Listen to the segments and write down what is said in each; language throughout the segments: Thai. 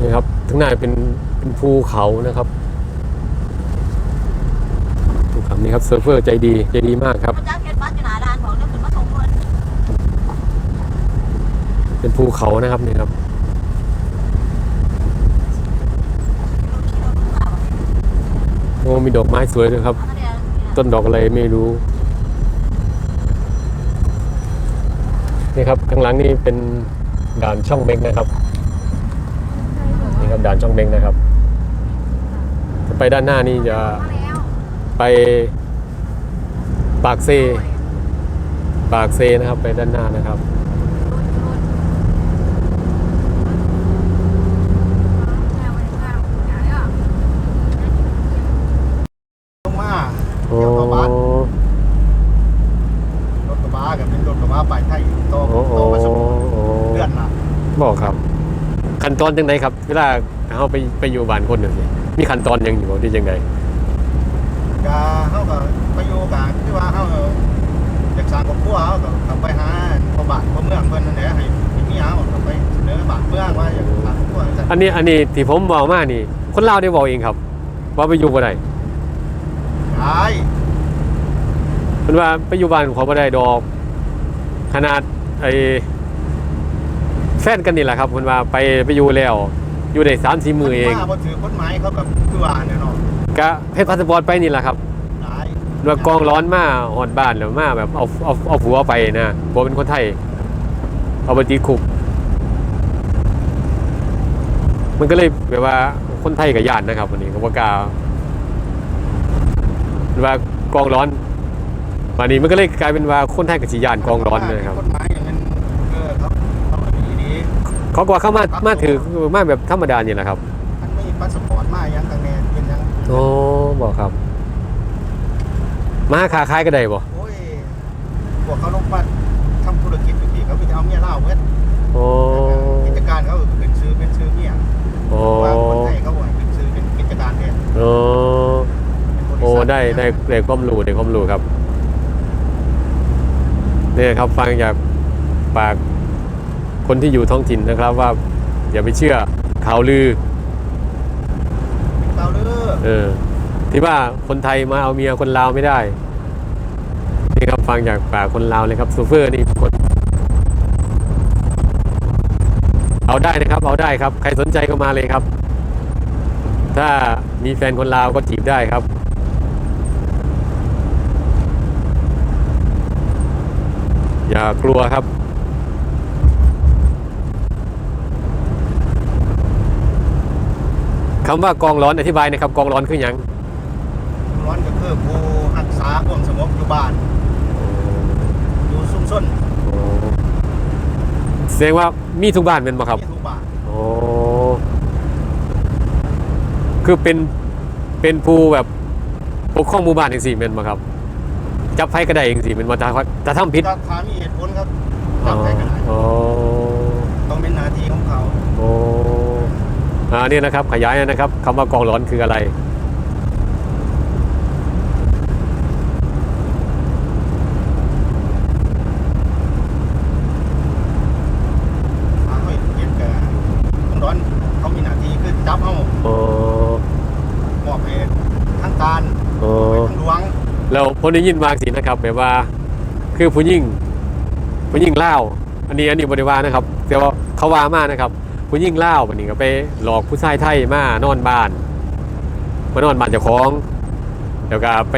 นี่ครับทั้างหน้าเป็นเป็นภูเขานะครับภูเขานี่ครับเซิร์ฟเวอร์ใจดีใจดีมากครับเจ้าเขียนบัตรอยู่หนาร้านบอกเนี่ยขึ้นมาส่งเงินเป็นภูเขานะครับนี่ครับโอ้มีดอกไม้สวยด้วยครับ ต้นดอกอะไรไม่รู้นี่ครับข้างหลังนี่เป็นด่านช่องเบงนะครับ ด่านช่องเบงนะครับจะไปด้านหน้านี่จะไปปากเซ ปากเซนะครับไปด้านหน้านะครับลงมาโอ้เดี๋ยวกระบะรถกระบะกับเป็นรถกระบะไปไทยโตโอ้โหโตมาสมุเลื่อนละบอกครับ ขั้นตอนจังไงครับ เวลาเขาไปไปอยู่บ้านคนหนึ่งนี่มีขั้นตอนหยังอยู่ที่จังไงกาเฮาก็ไปอยู่กับที่ว่าเฮาจากสร้างครอบครัวเฮาก็กลับไปหาพ่อบ้านพ่อเมืองเพิ่นนั่นแหละให้ให้มีเฮาก็ไปเสนอบ้านเมืองว่าอยากสร้างครอบครัวจังอันนี้อันนี้ที่ผมบอกมานี่ คนลาวได้บอกเองครับ ว่าไปอยู่บ่ได้ได้เพิ่นว่าไปอยู่บ้านขอบ่ได้ดอก ขนาดไอ้ แฟนกันนี่แหละครับเพิ่นว่าไปไปอยู่แล้ว อยู่ได้3-4มื้อเองมาบ่ถือกฎหมายเขาก็คือว่าเนี่ยเนาะก็เพชรพาสปอร์ตไปนี่แหละครับได้ว่ากองร้อนมาหอดบ้านแล้วมาแบบเอาเอาเอาผัวไปนะผัวเป็นคนไทย เอาไปติดคุก มันก็เลยแบบว่าคนไทยกับญาตินะครับวันนี้ก็บ่กล้าว่ากองร้อนวันนี้มันก็เลยกลายเป็นว่าคนไทยกับสียานกองร้อนเลยครับ กฎหมายอย่างนั้นเออเขาเขาก็ดีดี เขาก็ว่าเข้ามามาถือมาแบบธรรมดานี่แหละครับมันไม่มีพาสปอร์ตมายังทางแนนเป็นยังโอ้บอกครับ มาค้าขายก็ได้บ่โอ้ยพวกเขาลงมาทำธุรกิจอยู่ที่เขาไปเอาเมียเล่าวเว้ยโอ้กิจการเขาเป็นซื้อเป็นซื้อเมียโอ้ว่าคนไทยเขาบอกให้เป็นซื้อเป็นกิจการเนี่ยโอ้เป็นบริษัทโอ้ได้ได้ได้ความรู้ได้ความรู้ครับเนี่ยครับฟังจากปาก คนที่อยู่ท้องถิ่นนะครับว่า อย่าไปเชื่อข่าวลือเตาเลือเออที่ว่าคนไทยมาเอาเมียคนลาวไม่ได้นี่ครับฟังจากปากคนลาวเลยครับซูเฟอร์นี่คนเอาได้นะครับ เอาได้ครับ ใครสนใจก็มาเลยครับ ถ้ามีแฟนคนลาวก็จีบได้ครับอย่ากลัวครับ คำว่ากองร้อนอธิบายหนะครับกองร้อนคือหยังร้อนก็คือผู้รักษาความสงบอยู่บ้านอยู่ซุ่มซ่นแสดงว่ามีทุกบ้านเป็นบ่ครับที่ทุกบ้านโอ้คือเป็นเป็นผู้แบบปกครองหมู่บ้านอย่างสี่เป็นบ่ครับ จับไฟก็ได้อย่างสี่เป็นบ่ถ้าถ้าทำผิดถ้าถามมีเหตุผลครับจับใครก็ได้ อ๋อ ต้องเป็นหน้าที่ของเขา โอ้ อ่านี่นะครับขยายนะครับคำว่ากองร้อนคืออะไรถ้าเขาเห็นแก่ต้องร้อนเขามีหน้าที่คือจับเอาโอ้มอบให้ทางการโอ้ไปทางหลวงแล้วผมได้ยินวางสีนะครับแบบว่า คือผู้หญิงผู้หญิงเล่าวอันนี้อันนี้บริวารนะครับแต่ว่าเขาว่ามานะครับ ผู้หญิงเล่าววันนี้ก็ไปหลอกผู้ชายไทยมานอนบ้านมานอนบ้านเจ้าของแล้วก็ไป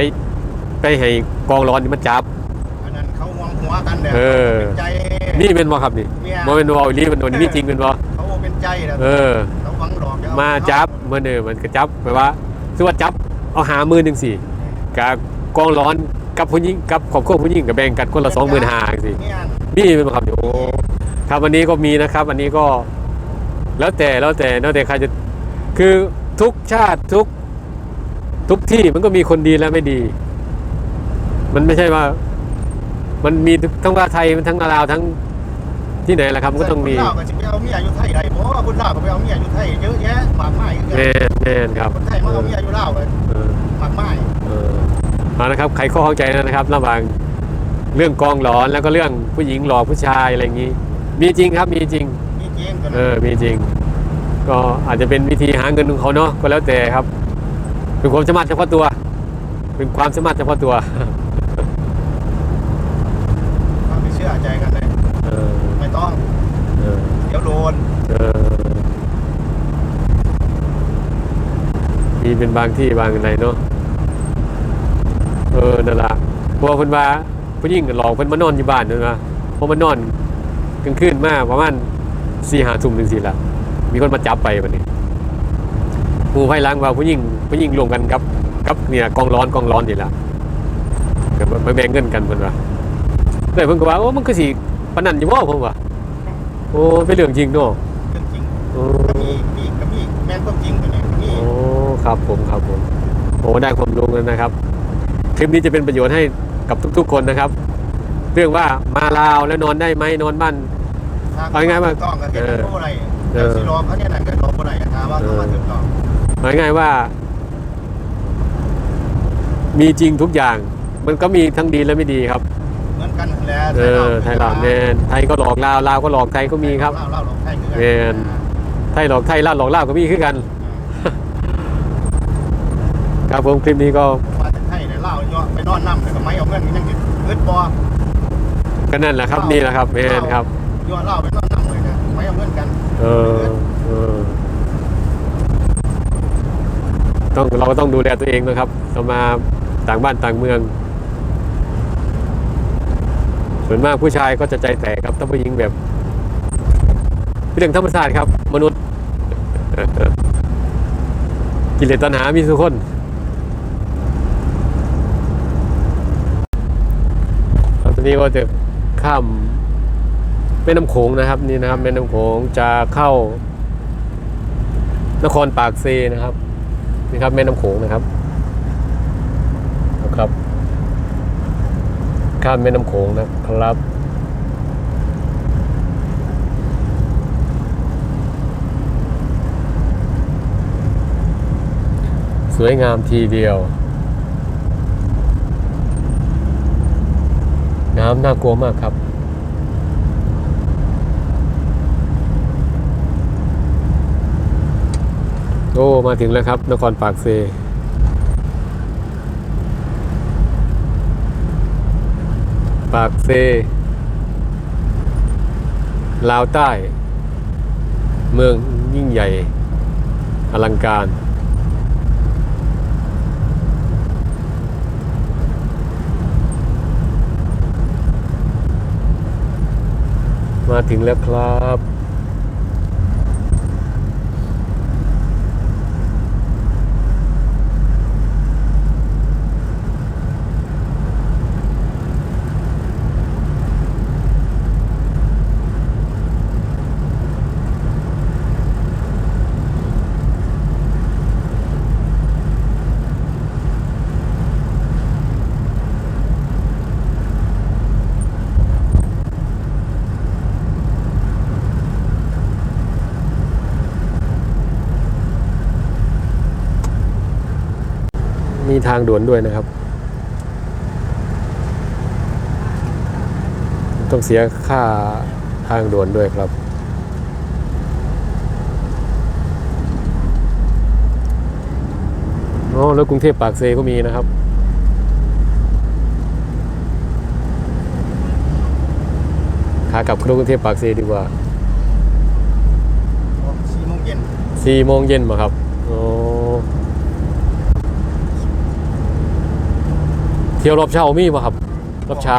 ไปให้กองร้อนนี่มันจับอันนั้นเขาห่วงหัวกันเด้อเออ เป็นใจ นี่เป็นบ่ครับนี่เมียโมเป็นวอลลี่มันโดนนี่จริงเป็นบ่เขาเป็นใจแล้วเออ เขาหวังหลอกจะเอมาจับเมื่อเนอมันก็จับแปลว่าคือว่าจับเอาหามือหนึ่งสี่กับกองร้อนกับผู้หญิงกับครอบครัวผู้หญิงกับแบ่งกันคนละสองหมื่นห้าสิเนี่ยนี่เป็นบ่ครับโอ้ครับวันนี้ก็มีนะครับ อันนี้ก็ แล้วแต่แล้วแต่แล้วแต่ใครจะคือทุกชาติทุกทุกที่มันก็มีคนดีและไม่ดี มันไม่ใช่ว่า มันมีทั้งว่าไทยมันทั้งลาวทั้งที่ไหนแหละครับมันก็ต้องมีคนลาวก็จะไปเอาเมียอยู่ไทยได้เพราะว่าคนลาวก็ไปเอาเมียอยู่ไทยเยอะแยะมากมายแน่แน่นครับคนไทยมาเอาเมียอยู่ลาวก็เออมากมายเออเอานะครับใครข้อเข้าใจนะครับ ระหว่างเรื่องกองหลอนแล้วก็เรื่องผู้หญิงหลอกผู้ชายอะไรอย่างนี้ มีจริงครับมีจริงมี จริงกันเออมีจริง ก็อาจจะเป็นวิธีหาเงินของเขาเนาะก็แล้วแต่ครับ เป็นความสามารถเฉพาะตัว เป็นความสามารถเฉพาะตัวถ้าไม่เชื่อใจกันเลยเออไม่ต้องเออเดี๋ยวโดนเออมีเป็นบางที่บางไหนเนาะเออนั่นละเพราะว่าเพิ่นว่าผู้หญิงก็หลอกเพิ่นมานอนอยู่บ้านนั่นนะพอมานอนกลางคืนมาประมาณ สี่ห้าทุ่มถึงสี่ละมีคนมาจับไปวันนี้หมู่ไพ่ล้างว่าผู้หญิงผู้หญิงรวมกันกับกับเนี่ยกองร้อนกองร้อนนี่ละก็มาแบ่งเงินกันเพิ่นว่าแต่เพิ่นก็ว่าโอ้มันคือสิปานนันอยู่บ่ผมว่าโอ้เป็นเรื่องจริงเนาะเรื่องจริงโอ้ก็มีมีก็มีแม่นความจริงกันเนี่ยก็มีโอ้ครับผมครับผมโอ้ได้ความรู้แล้วนะครับ คลิปนี้จะเป็นประโยชน์ให้กับทุก ๆ คนนะครับ เรื่องว่ามาลาวแล้วนอนได้ไหมนอนบ้าน เอาง่ายๆว่าต้องกันเห็นเออรู้อะไรเอแต่อสิรอเขาเนี่ยนั่นก็รอบ่ได้ถามว่าเขามาถึงต้องเอาง่ายๆว่า มีจริงทุกอย่าง มันก็มีทั้งดีและไม่ดีครับ เหมือนกันนั่นแหละเออ ไทยหลอกแมนไทยก็หลอกลาวลาวก็หลอกไทยก็มีครับ เล่าเล่าหลอกไทยคือกัแม่น ไทยหลอกไทยลาวหลอกลาวก็มีคือกัน ครับผมคลิปนี้ก็มาถึงไทยเนี่ยเล่าย่อไปนอนน้ำแต่ก็ไม่เอาเงินยังติดเงินบ่ก็นั่นแหละครับนี่แหละครับแมนครับย่อเล่าไป เหมือนกันเออเออต้องเราก็ต้องดูแลตัวเองนะครับเรามาต่างบ้านต่างเมือง ส่วนมากผู้ชายก็จะใจแตกครับถ้าผู้หญิงแบบเรื่องธรรมชาติครับ มนุษย์ กิเลสตัณหามีทุกคนตอนนี้ก็จะข้าม แม่น้ำโขงนะครับนี่นะครับแม่น้ำโขงจะเข้า นครปากเซนะครับนี่ครับแม่น้ำโขงนะครับนะครับ ข้ามแม่น้ำโขงนะครับสวยงามทีเดียว น้ำน่ากลัวมากครับ อ้มาถึงแล้วครับ นครปากเซปากเซลาวใต้ เมืองยิ่งใหญ่ อลังการ มาถึงแล้วครับ มี ทางด่วนด้วยนะครับ ต้องเสียค่าทางด่วนด้วยครับ โอ้แล้วกรุงเทพปากเซก็มีนะครับขากลับกรุงเทพปากเซดีกว่าสี่โมงเย็นสี่โมงเย็นมาครับ โอ้ เที่ยวรอบเช้ามีป่ะครับ รอบเช้า